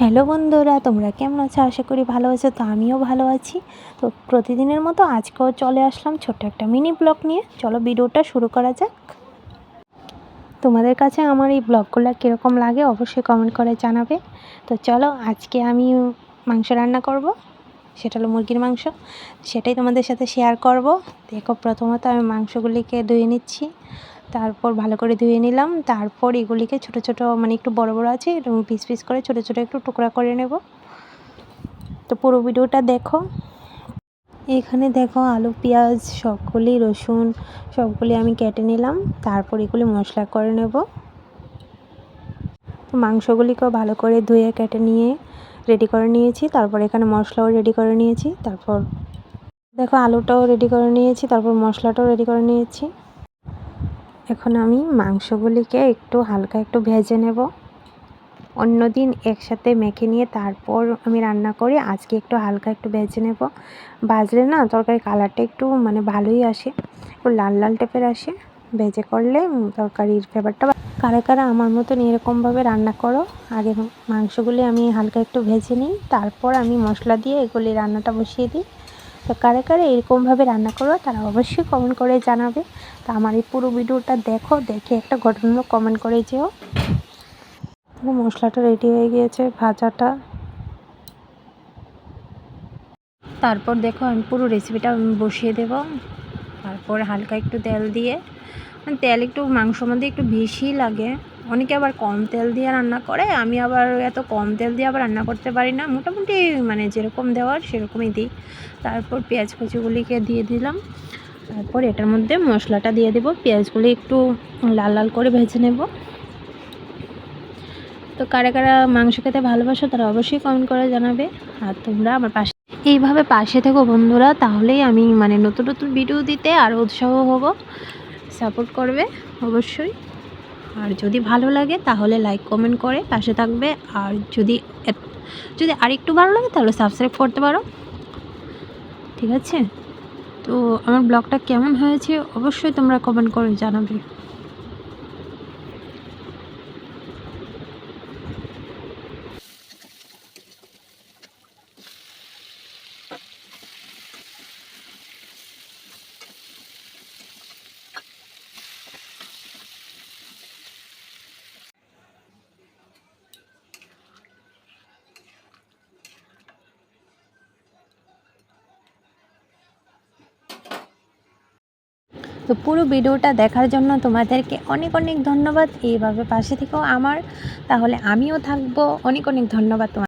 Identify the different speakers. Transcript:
Speaker 1: Hello বন্ধুরা, তোমরা কেমন আছো? আশা করি ভালো আছো, তো আমিও ভালো আছি। তো প্রতিদিনের মতো আজকেও চলে আসলাম ছোট্ট একটা মিনি ব্লগ নিয়ে। চলো ভিডিওটা শুরু করা যাক। তোমাদের কাছে আমার এই ব্লগগুলো কীরকম লাগে অবশ্যই কমেন্ট করে জানাবে। তো চলো আজকে আমি মাংস রান্না করব। সেটা হলো মুরগির মাংস। সেটাই তোমাদের সাথে শেয়ার করব। দেখো প্রথমত আমি মাংসগুলিকে ধুয়ে নিচ্ছি। তারপর ভালো করে ধুয়ে নিলাম। তারপর এগুলিকে ছোট ছোট মানে একটু বড় বড় আছে এরকম পিস পিস করে ছোট ছোট একটু টুকরা করে নেব। তো পুরো ভিডিওটা দেখো। এখানে দেখো আলু, পেঁয়াজ সবগুলি রসুন, সবগুলি আমি কেটে নিলাম। তারপর এগুলি মশলা করে নেব। মাংসগুলিকেও ভালো করে ধুয়ে, কেটে নিয়ে রেডি করে নিয়েছি। তারপর এখানে মশলাও রেডি করে নিয়েছি। তারপর দেখো আলুটাও রেডি করে নিয়েছি। তারপর মশলাটাও রেডি করে নিয়েছি। এখন আমি মাংসগুলিকে একটু হালকা একটু ভেজে নেব। অন্য দিন একসাথে মেখে নিয়ে তারপর আমি রান্না করি, আজকে একটু হালকা একটু ভেজে নেব। ভাজলে না তরকারির কালারটা একটু মানে ভালোই আসে, একটু লাল লাল টাইপের আসে। ভেজে করলে তরকারির ফ্লেভারটা কারা কারা আমার মতন এরকমভাবে রান্না করো, আগে মাংসগুলি আমি হালকা একটু ভেজে নিই, তারপর আমি মশলা দিয়ে এগুলি রান্নাটা বসিয়ে দিই। তো কারে কারে এরকমভাবে রান্না করো তারা অবশ্যই কমেন্ট করে জানাবে। তো আমার এই পুরো ভিডিওটা দেখো, দেখে একটা ঘটনামূলক কমেন্ট করে যেও। মশলাটা রেডি হয়ে গিয়েছে, ভাজাটা। তারপর দেখো আমি পুরো রেসিপিটা বসিয়ে দেব। তারপর হালকা একটু তেল দিয়ে মানে তেল একটু মাংস মধ্যে একটু বেশি লাগে। অনেকে আবার কম তেল দিয়ে রান্না করে, আমি আবার এত কম তেল দিয়ে আবার রান্না করতে পারি না। মোটামুটি মানে যেরকম দেওয়ার সেরকমই দিই। তারপর পেঁয়াজ কুচিগুলিকে দিয়ে দিলাম। তারপর এটার মধ্যে মশলাটা দিয়ে দেবো। পেঁয়াজগুলি একটু লাল লাল করে ভেজে নেব। তো কারা কারা মাংস খেতে ভালোবাসো তারা অবশ্যই কমেন্ট করে জানাবে। আর তোমরা আমার পাশে এইভাবে পাশে থেকো বন্ধুরা, তাহলেই আমি মানে নতুন নতুন ভিডিও দিতে আরও উৎসাহ হব। সাপোর্ট করবে অবশ্যই। আর যদি ভালো লাগে, তাহলে লাইক কমেন্ট করে পাশে থাকবে। আর যদি যদি আরেকটু ভালো লাগে, তাহলে সাবস্ক্রাইব করতে পারো। ঠিক আছে? তো আমার ব্লগটা কেমন হয়েছে, অবশ্যই তোমরা কমেন্ট করে জানাবে। তো পুরো ভিডিওটা দেখার জন্য তোমাদেরকে অনেক অনেক ধন্যবাদ। এইভাবে পাশে থেকেও আমার। তাহলে আমিও থাকব। অনেক অনেক ধন্যবাদ তোমার